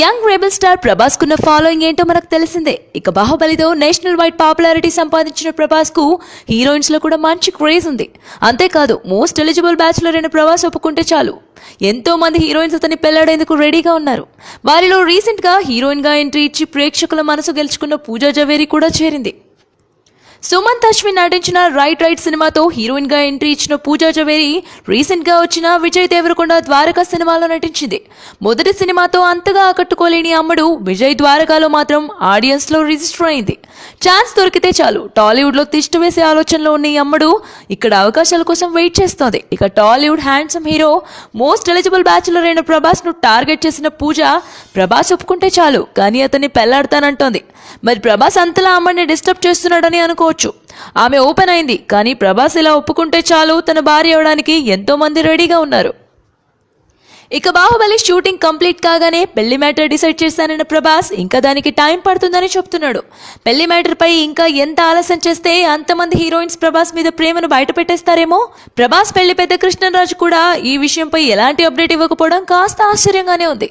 Young rebel star Prabhas కున్న following ఏంటో మనకు తెలిసిందే. ఇక బాహుబలితో నేషనల్ వైడ్ పాపులారిటీ సంపాదించిన ప్రభాస్కు హీరోయిన్స్లో కూడా మంచి క్రేజ్ ఉంది. అంతేకాదు మోస్ట్ ఎలిజిబుల్ బ్యాచులర్ అయిన ప్రభాస్ ఒప్పుకుంటే చాలు. ఎంతో మంది హీరోయిన్స్ అతన్ని పెళ్ళాడేందుకు రెడీగా ఉన్నారు. వారిలో రీసెంట్గా హీరోయిన్గా ఎంట్రీ ఇచ్చి ప్రేక్షకుల మనసు గెలుచుకున్న పూజా జవేరి కూడా చేరింది. సుమంత్ అశ్విన్ నటించిన రైట్ రైట్ సినిమాతో హీరోయిన్గా ఎంట్రీ ఇచ్చిన పూజా జవేరి రీసెంట్గా వచ్చిన విజయ్ దేవరకొండ ద్వారకా సినిమాలో నటించింది. మొదటి సినిమాతో అంతగా ఆకట్టుకోలేని అమ్మడు విజయ్ ద్వారకాలో మాత్రం ఆడియన్స్లో రిజిస్టర్ అయింది. ఛాన్స్ దొరికితే చాలు. టాలీవుడ్లో తిష్ట వేసే ఆలోచనలో ఉన్న ఈ అమ్మడు ఇక్కడ అవకాశాల కోసం వెయిట్ చేస్తోంది. ఇక Tollywood handsome hero most eligible bachelor అయిన ప్రభాస్ను టార్గెట్ చేసిన పూజ ప్రభాస్ ఒప్పుకుంటే చాలు. కానీ అతన్ని పెళ్ళాడతానంటోంది. మరి ప్రభాస్ అంతలా అమ్మని డిస్టర్బ్ చేస్తున్నాడని అనుకో అనుకోవచ్చు ఆమె ఓపెన్ అయింది కానీ ప్రభాస్ ఇలా ఒప్పుకుంటే చాలు తన భార్య అవడానికి ఎంతోమంది రెడీగా ఉన్నారు. ఇక బాహుబలి షూటింగ్ కంప్లీట్ కాగానే పెళ్ళి మ్యాటర్ డిసైడ్ చేశానన్న ప్రభాస్ ఇంకా దానికి టైం పడుతుందని చెప్తున్నాడు. పెళ్ళి మ్యాటర్పై ఇంకా ఎంత ఆలస్యం చేస్తే అంతమంది హీరోయిన్స్ ప్రభాస్ మీద ప్రేమను బయట పెట్టేస్తారేమో? ప్రభాస్ పెళ్ళి పెద్ద కృష్ణరాజు కూడా ఈ విషయంపై ఎలాంటి అప్డేట్ ఇవ్వకపోవడం కాస్త ఆశ్చర్యంగానే ఉంది.